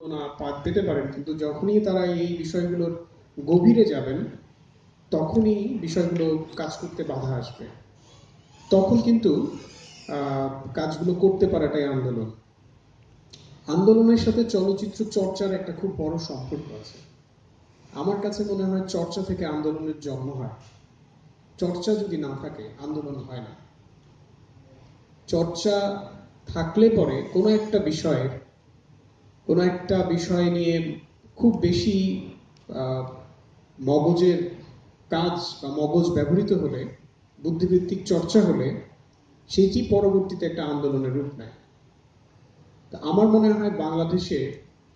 না পাত পেতে পারেন, কিন্তু যখনই তারা এই বিষয়গুলোর গভীরে যাবেন, তখনই বিষয়গুলো কাজ করতে বাধা আসবে। তখন কিন্তু কাজগুলো করতে পারাটাই আন্দোলন। আন্দোলনের সাথে চলচ্চিত্র চর্চার একটা খুব বড় সম্পর্ক আছে। আমার কাছে মনে হয় চর্চা থেকে আন্দোলনের জন্ম হয়। চর্চা যদি না থাকে, আন্দোলন হয় না। চর্চা থাকলে পরে কোনো একটা বিষয়ের কোনো একটা বিষয় নিয়ে খুব বেশি মগজের কাজ বা মগজ ব্যবহৃত হলে বুদ্ধিভিত্তিক চর্চা হলে, সেটি পরবর্তীতে একটা আন্দোলনের রূপ নেয়। তা আমার মনে হয় বাংলাদেশে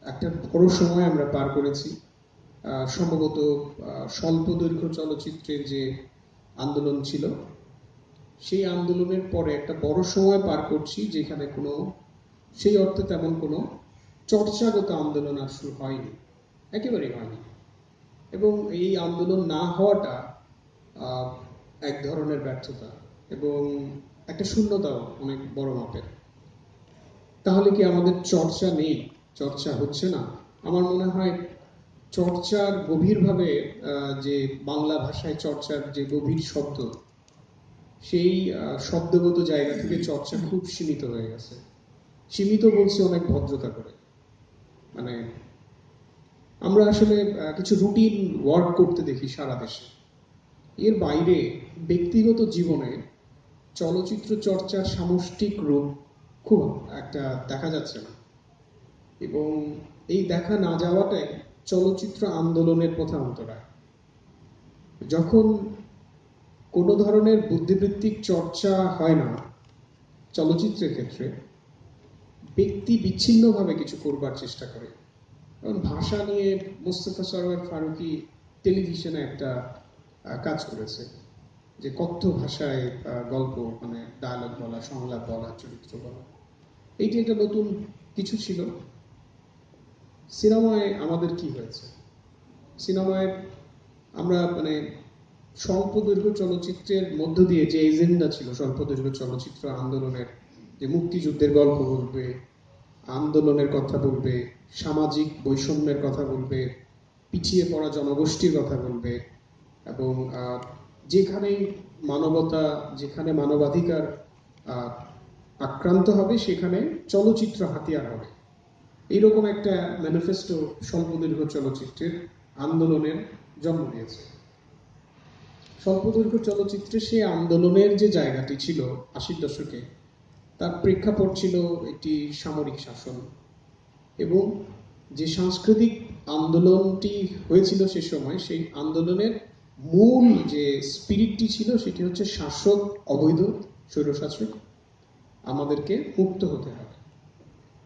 একটা বড় সময় আমরা পার করেছি। সম্ভবত স্বল্প দৈর্ঘ্য চলচ্চিত্রের যে আন্দোলন ছিল, সেই আন্দোলনের পরে একটা বড় সময় পার করছি, যেখানে কোনো, সেই অর্থে তেমন কোনো চর্চাগত আন্দোলন শুরু হয়নি। একেবারেই হয়নি। এবং এই আন্দোলন না হওয়াটা এক ধরনের ব্যর্থতা এবং একটা শূন্যতাও অনেক বড় মাপের। তাহলে কি আমাদের চর্চা নেই? চর্চা হচ্ছে না। আমার মনে হয় চর্চার গভীরভাবে যে বাংলা ভাষায় চর্চার যে গভীর শব্দ, সেই শব্দগত জায়গা থেকে চর্চা খুব সীমিত হয়ে গেছে। সীমিত বলছে অনেক ভদ্রতা করে। মানে আমরা আসলে কিছু রুটিন ওয়ার্ক করতে দেখি সারা দেশে। এর বাইরে ব্যক্তিগত জীবনে চলচ্চিত্র চর্চার সামষ্টিক রূপ খুব একটা দেখা যাচ্ছে না। এবং এই দেখা না যাওয়াটাই চলচ্চিত্র আন্দোলনের প্রথা অন্তরায়। যখন কোনো ধরনের বুদ্ধিবৃত্তিক চর্চা হয় না চলচ্চিত্রের ক্ষেত্রে ব্যক্তি বিচ্ছিন্নভাবে কিছু করবার চেষ্টা করে। এবং ভাষা নিয়ে মুস্তফা সরওয়ার ফারুকি টেলিভিশনে একটা কাজ করেছে, যে কথ্য ভাষায় গল্প মানে ডায়লগ বলা, সংলাপ বলা, চরিত্র বলা। এইটি একটা নতুন কিছু ছিল। সিনেমায় আমাদের কি হয়েছে? সিনেমায় আমরা মানে স্বল্প দৈর্ঘ্য চলচ্চিত্রের মধ্য দিয়ে যে এজেন্ডা ছিল, স্বল্প দৈর্ঘ্য চলচ্চিত্র আন্দোলনের যে মুক্তিযুদ্ধের গল্প বলবে, আন্দোলনের কথা বলবে, সামাজিক বৈষম্যের কথা বলবে, পিছিয়ে পড়া জনগোষ্ঠীর কথা বলবে এবং যেখানেই মানবতা, যেখানে মানবাধিকার আক্রান্ত হবে, সেখানে চলচ্চিত্র হাতিয়ার হবে। এইরকম একটা ম্যানিফেস্টো স্বল্পদীর্ঘ চলচ্চিত্রের আন্দোলনের জন্ম দিয়েছে স্বল্পদৈর্ঘ্য চলচ্চিত্রে সেই আন্দোলনের যে জায়গাটি ছিল আশির দশকে তার প্রেক্ষাপট ছিল একটি সামরিক শাসন। এবং যে সাংস্কৃতিক আন্দোলনটি হয়েছিল সে সময়, সেই আন্দোলনের মূল যে স্পিরিটটি ছিল, সেটি হচ্ছে শাসক অবৈধ স্বৈরশাসক। আমাদেরকে মুক্ত হতে হবে।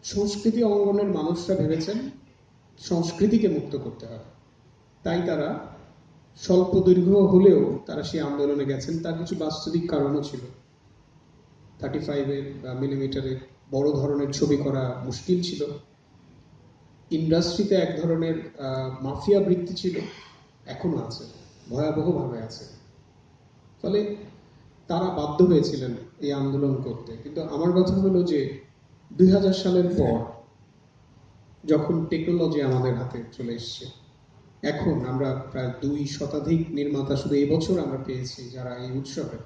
সংস্কৃতি অঙ্গনের মানুষরা ভেবেছেন সংস্কৃতিকে মুক্ত করতে হবে। তাই তারা স্বল্প দৈর্ঘ্য হলেও তারা সেই আন্দোলনে গেছেন। তার কিছু বাস্তবিক কারণও ছিল। থার্টি ফাইভের মিলিমিটারের বড় ধরনের ছবি করা মুশকিল ছিল। ইন্ডাস্ট্রিতে এক ধরনের মাফিয়া বৃত্তি ছিল, এখনও আছে, ভয়াবহভাবে আছে। ফলে তারা বাধ্য হয়েছিলেন এই আন্দোলন করতে। কিন্তু আমার কথা হলো যে, দুই হাজার সালের পর যখন টেকনোলজি আমাদের হাতে চলে এসছে, এখন আমরা প্রায় দুই শতাধিক নির্মাতা শুধু এবছর আমরা পেয়েছি যারা এই উৎসবে।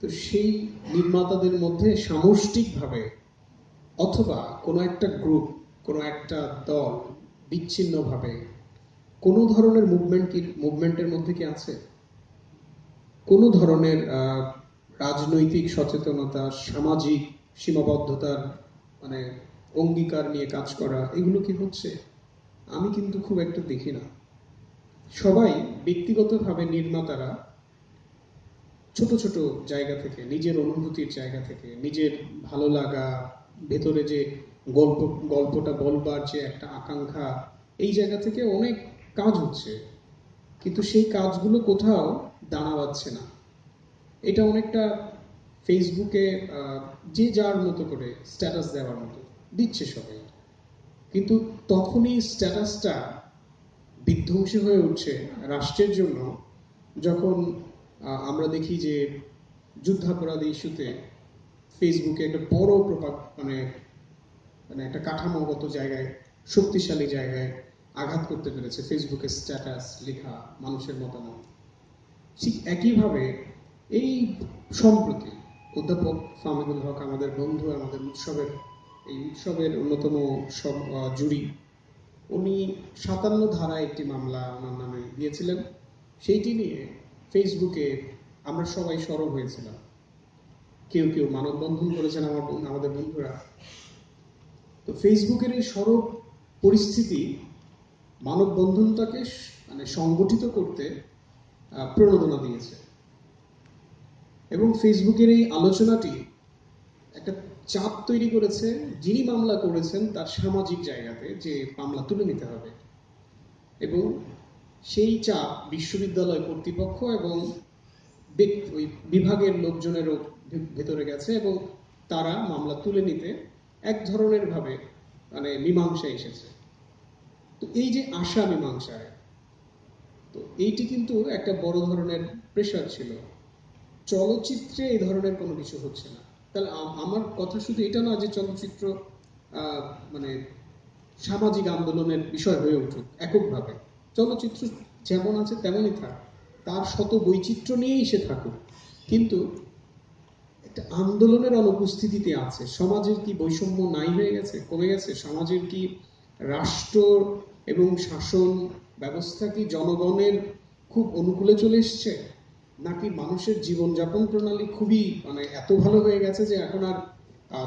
তো সেই নির্মাতাদের মধ্যে সামষ্টিকভাবে অথবা কোনো একটা গ্রুপ কোনো একটা দল বিচ্ছিন্নভাবে কোনো ধরনের মুভমেন্ট কি মুভমেন্টের মধ্যে কি আছে? কোনো ধরনের রাজনৈতিক সচেতনতা, সামাজিক সীমাবদ্ধতার মানে অঙ্গীকার নিয়ে কাজ করা, এগুলো কি হচ্ছে? আমি কিন্তু খুব একটা দেখি না। সবাই ব্যক্তিগতভাবে নির্মাতারা ছোট ছোট জায়গা থেকে, নিজের অনুভূতির জায়গা থেকে, নিজের ভালো লাগা, ভেতরে যে গল্প, গল্পটা বলবার যে একটা আকাঙ্ক্ষা, এই জায়গা থেকে অনেক কাজ হচ্ছে। কিন্তু সেই কাজগুলো কোথাও দানা পাচ্ছে না। এটা অনেকটা ফেসবুকে যে যার মতো করে স্ট্যাটাস দেওয়ার মতো দিচ্ছে সবাই। কিন্তু তখনই স্ট্যাটাসটা বিধ্বংসী হয়ে উঠছে রাষ্ট্রের জন্য, যখন আমরা দেখি যে যুদ্ধাপরাধী ইস্যুতে ফেসবুকে একটা বড় প্রপাক মানে মানে একটা কাঠামোগত জায়গায়, শক্তিশালী জায়গায় আঘাত করতে পেরেছে ফেসবুকের স্ট্যাটাস লেখা, মানুষের মতামত। ঠিক একইভাবে এই সম্প্রতি অধ্যাপক ফামিদুল হক, আমাদের বন্ধু, আমাদের উৎসবের, এই উৎসবের অন্যতম সব জুরি উনি সাতান্ন ধারায় একটি মামলা আমার নামে দিয়েছিলেন। সেইটি নিয়ে ফেসবুকে আমরা সবাই সরব হয়েছিলাম। কেউ কেউ মানববন্ধন করেছেন আমার আমাদের বন্ধুরা। তো ফেসবুকের এই সরব পরিস্থিতি মানববন্ধনটাকে মানে সংগঠিত করতে প্রণোদনা দিয়েছে। এবং ফেসবুকের এই আলোচনাটি একটা চাপ তৈরি করেছে, যিনি মামলা করেছেন তার সামাজিক জায়গাতে যে মামলা তুলে নিতে হবে। এবং সেই চাপ বিশ্ববিদ্যালয় কর্তৃপক্ষ এবং বিভাগের লোকজনেরও ভেতরে গেছে এবং তারা মামলা তুলে নিতে এক ধরনের ভাবে মানে মীমাংসা এসেছে। তো এই যে আশা মীমাংসায়, তো এইটি কিন্তু একটা বড় ধরনের প্রেশার ছিল। চলচ্চিত্রে এই ধরনের কোনো কিছু হচ্ছে না। তাহলে আমার কথা শুধু এটা না যে চলচ্চিত্র মানে সামাজিক আন্দোলনের বিষয় হয়ে উঠুক, এককভাবে। চলচ্চিত্র যেমন আছে তেমনই থাক, তার শত বৈচিত্র্য নিয়েই সে থাকুক। কিন্তু একটা আন্দোলনের অনুপস্থিতিতে আছে। সমাজের কি বৈষম্য নাই হয়ে গেছে, কমে গেছে? সমাজের কি রাষ্ট্র এবং শাসন ব্যবস্থা কি জনগণের খুব অনুকূলে চলে এসছে? নাকি মানুষের জীবনযাপন প্রণালী খুবই মানে এত ভালো হয়ে গেছে যে এখন আর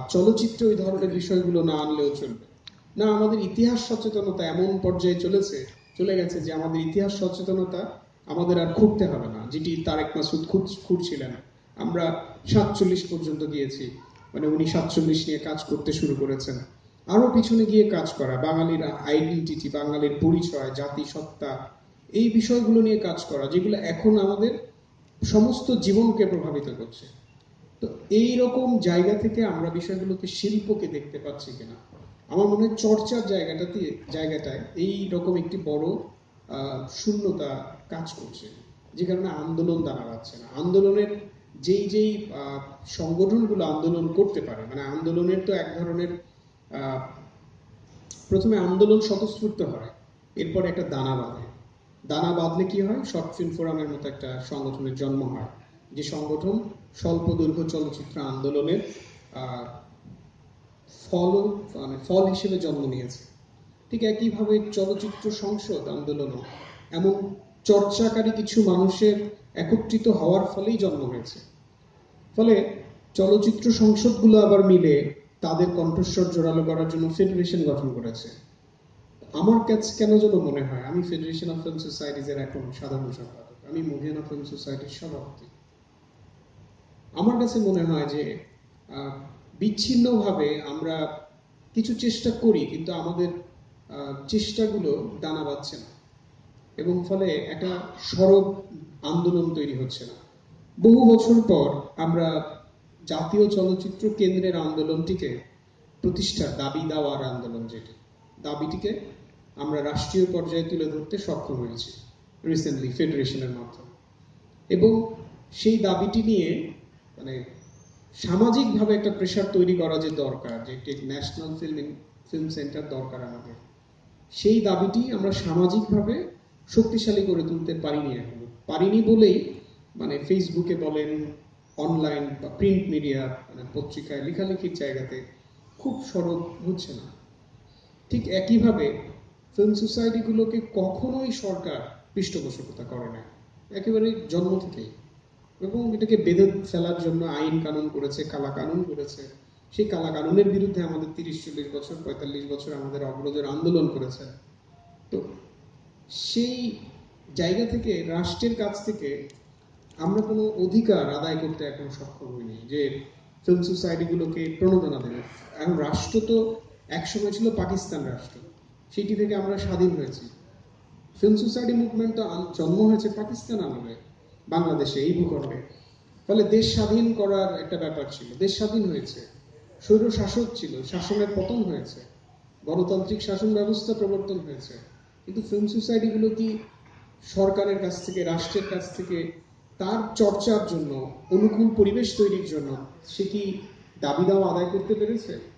চলচ্চিত্র ওই ধরনের বিষয়গুলো না আনলেও চলবে? না, আমাদের ইতিহাস সচেতনতা এমন পর্যায়ে চলেছে চলে গেছে যে আমাদের ইতিহাস সচেতনতা আমাদের আর খুঁড়তে হবে না। যেটি তারেক মাসুদ খুঁড়ছিলেন। আমরা সাতচল্লিশ পর্যন্ত গিয়েছি। মানে উনি সাতচল্লিশ নিয়ে কাজ করতে শুরু করেছেন। আরও পিছনে গিয়ে কাজ করা, বাঙালির আইডেন্টিটি বাঙালির পরিচয়, জাতি, সত্তা, এই বিষয়গুলো নিয়ে কাজ করা, যেগুলো এখন আমাদের সমস্ত জীবনকে প্রভাবিত করছে। তো এই রকম জায়গা থেকে আমরা বিষয়গুলোকে শিল্পকে দেখতে পাচ্ছি কিনা। আমার মনে হয় চর্চার জায়গাটাতে, জায়গাটায় এই রকম একটি বড় শূন্যতা কাজ করছে। যে কারণে আন্দোলন দাঁড়াচ্ছে না। আন্দোলনের যেই যেই সংগঠনগুলো আন্দোলন করতে পারে মানে আন্দোলনের তো এক ধরনের প্রথমে আন্দোলন স্বতঃস্ফূর্ত হয়, এরপর একটা দানা বাঁধে। দানা বাঁধলে কি হয়? শর্ট ফিল্ম ফোরামের মতো একটা সংগঠনের জন্ম হয়। যে সংগঠন স্বল্প দৈর্ঘ্য চলচ্চিত্র আন্দোলনের ফল মানে ফল হিসেবে জন্ম নিয়েছে। ঠিক একইভাবে চলচ্চিত্র সংসদ আন্দোলনও এমন চর্চাকারী কিছু মানুষের একত্রিত হওয়ার ফলেই জন্ম হয়েছে। ফলে চলচ্চিত্র সংসদগুলো আবার মিলে তাদের কণ্ঠস্বর জোরালো করার জন্য ফেডারেশন গঠন করেছে। আমার কাছে কেন যেন মনে হয়, আমি ফেডারেশন অফ ফিল্ম সোসাইটিজ এর এখন সাধারণ সম্পাদক, আমি মুভিয়ানা ফিল্ম সোসাইটির সভাপতি। আমার কাছে মনে হয় যে বিচ্ছিন্নভাবে আমরা কিছু চেষ্টা করি, কিন্তু আমাদের চেষ্টাগুলো দানা বাঁধছে না। এবং ফলে একটা সরব আন্দোলন তৈরি হচ্ছে না। বহু বছর পর আমরা জাতীয় চলচ্চিত্র কেন্দ্রের আন্দোলনটিকে প্রতিষ্ঠার দাবি দেওয়ার আন্দোলন যেটি, দাবিটিকে আমরা রাষ্ট্রীয় পর্যায়ে তুলে ধরতে সক্ষম হয়েছি রিসেন্টলি ফেডারেশনের মাধ্যমে। এবং সেই দাবিটি নিয়ে মানে সামাজিকভাবে একটা প্রেশার তৈরি করা যে দরকার, যে একটি ন্যাশনাল ফিল্ম ফিল্ম সেন্টার দরকার আমাদের। সেই দাবিটি আমরা সামাজিকভাবে শক্তিশালী করে তুলতে পারিনি এখন। পারিনি বলেই মানে ফেসবুকে বলেন অনলাইন বা প্রিন্ট মিডিয়া মানে পত্রিকায় লেখালেখির জায়গাতে খুব সরব হচ্ছে না। ঠিক একইভাবে ফিল্ম সোসাইটিগুলোকে কখনোই সরকার পৃষ্ঠপোষকতা করে না। একেবারে জন্ম থেকেই। এবং এটাকে বেঁধে ফেলার জন্য আইন কানুন করেছে, কালা কানুন করেছে। সেই কালা কানুনের বিরুদ্ধে আমাদের তিরিশ, চল্লিশ বছর, পঁয়তাল্লিশ বছর আমাদের অগ্রজের আন্দোলন করেছে। তো সেই জায়গা থেকে, রাষ্ট্রের কাছ থেকে আমরা কোনো অধিকার আদায় করতে এখন সক্ষম হইনি যে ফিল্ম সোসাইটিগুলোকে প্রণোদনা দেবে। এখন রাষ্ট্র তো একসময় ছিল পাকিস্তান রাষ্ট্র। সেটি থেকে আমরা স্বাধীন হয়েছি। ফিল্ম সোসাইটি মুভমেন্ট তো জন্ম হয়েছে পাকিস্তান আমলে। বাংলাদেশে এই ভূখণ্ডে। ফলে দেশ স্বাধীন করার একটা ব্যাপার ছিল। দেশ স্বাধীন হয়েছে। স্বৈর শাসক ছিল। শাসনের পতন হয়েছে। গণতান্ত্রিক শাসন ব্যবস্থা প্রবর্তন হয়েছে। কিন্তু ফিল্ম সোসাইটিগুলো কি সরকারের কাছ থেকে, রাষ্ট্রের কাছ থেকে তার চর্চার জন্য, অনুকূল পরিবেশ তৈরির জন্য সে কি দাবি দাওয়া আদায় করতে পেরেছে?